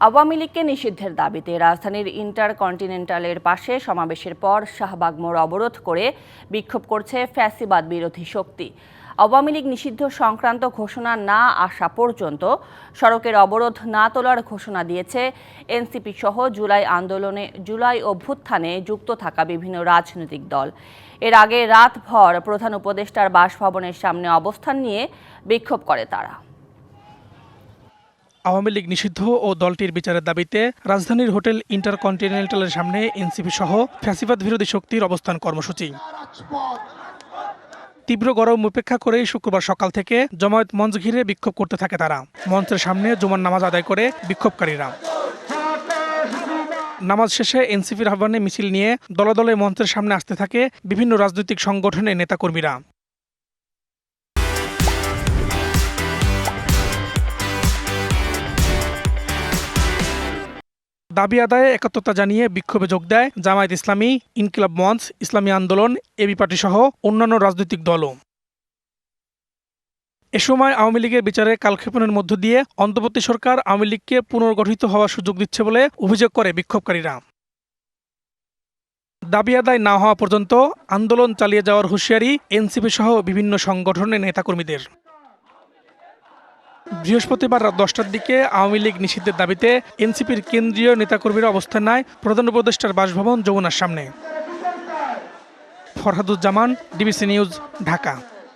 আওয়ামী লীগকে নিষিদ্ধের দাবিতে রাজধানীর ইন্টারকন্টিনেন্টালের পাশে সমাবেশের পর শাহবাগ মোড় অবরোধ করে বিক্ষোভ করছে ফ্যাসিবাদ বিরোধী শক্তি। আওয়ামী লীগ নিষিদ্ধ সংক্রান্ত ঘোষণা না আসা পর্যন্ত সড়কের অবরোধ না তোলার ঘোষণা দিয়েছে এনসিপি সহ জুলাই আন্দোলনে, জুলাই অভ্যুত্থানে যুক্ত থাকা বিভিন্ন রাজনৈতিক দল। এর আগে রাতভর প্রধান উপদেষ্টার বাসভবনের সামনে অবস্থান নিয়ে বিক্ষোভ করে তারা। আওয়ামী লীগ নিষিদ্ধ ও দলটির বিচারের দাবিতে রাজধানীর হোটেল ইন্টারকন্টিনেন্টালের সামনে এনসিপি সহ ফ্যাসিবাদ বিরোধী শক্তির অবস্থান কর্মসূচি। তীব্র গরম উপেক্ষা করে শুক্রবার সকাল থেকে জমায়েত মঞ্চ ঘিরে বিক্ষোভ করতে থাকে তারা। মঞ্চের সামনে জুমার নামাজ আদায় করে বিক্ষোভকারীরা। নামাজ শেষে এনসিপির আহ্বানে মিছিল নিয়ে দলে দলে মঞ্চের সামনে আসতে থাকে বিভিন্ন রাজনৈতিক সংগঠনের নেতাকর্মীরা। দাবি আদায়ে একাত্মতা জানিয়ে বিক্ষোভে যোগ দেয় জামায়াত ইসলামী, ইনকিলাব মঞ্চ, ইসলামী আন্দোলন, এবি পার্টি সহ অন্যান্য রাজনৈতিক দলও। এ সময় আওয়ামী লীগের বিচারে কালক্ষেপণের মধ্য দিয়ে অন্তর্বর্তী সরকার আওয়ামী লীগকে পুনর্গঠিত হওয়ার সুযোগ দিচ্ছে বলে অভিযোগ করে বিক্ষোভকারীরা। দাবি আদায় না হওয়া পর্যন্ত আন্দোলন চালিয়ে যাওয়ার হুঁশিয়ারি এনসিপি সহ বিভিন্ন সংগঠনের নেতাকর্মীদের। বৃহস্পতিবার রাত দশটার দিকে আওয়ামী লীগ নিষিদ্ধের দাবিতে এনসিপির কেন্দ্রীয় নেতাকর্মীর অবস্থান নেয় প্রধান উপদেষ্টার বাসভবন যমুনার সামনে। Farhaduzzaman, DBC news, Dhaka.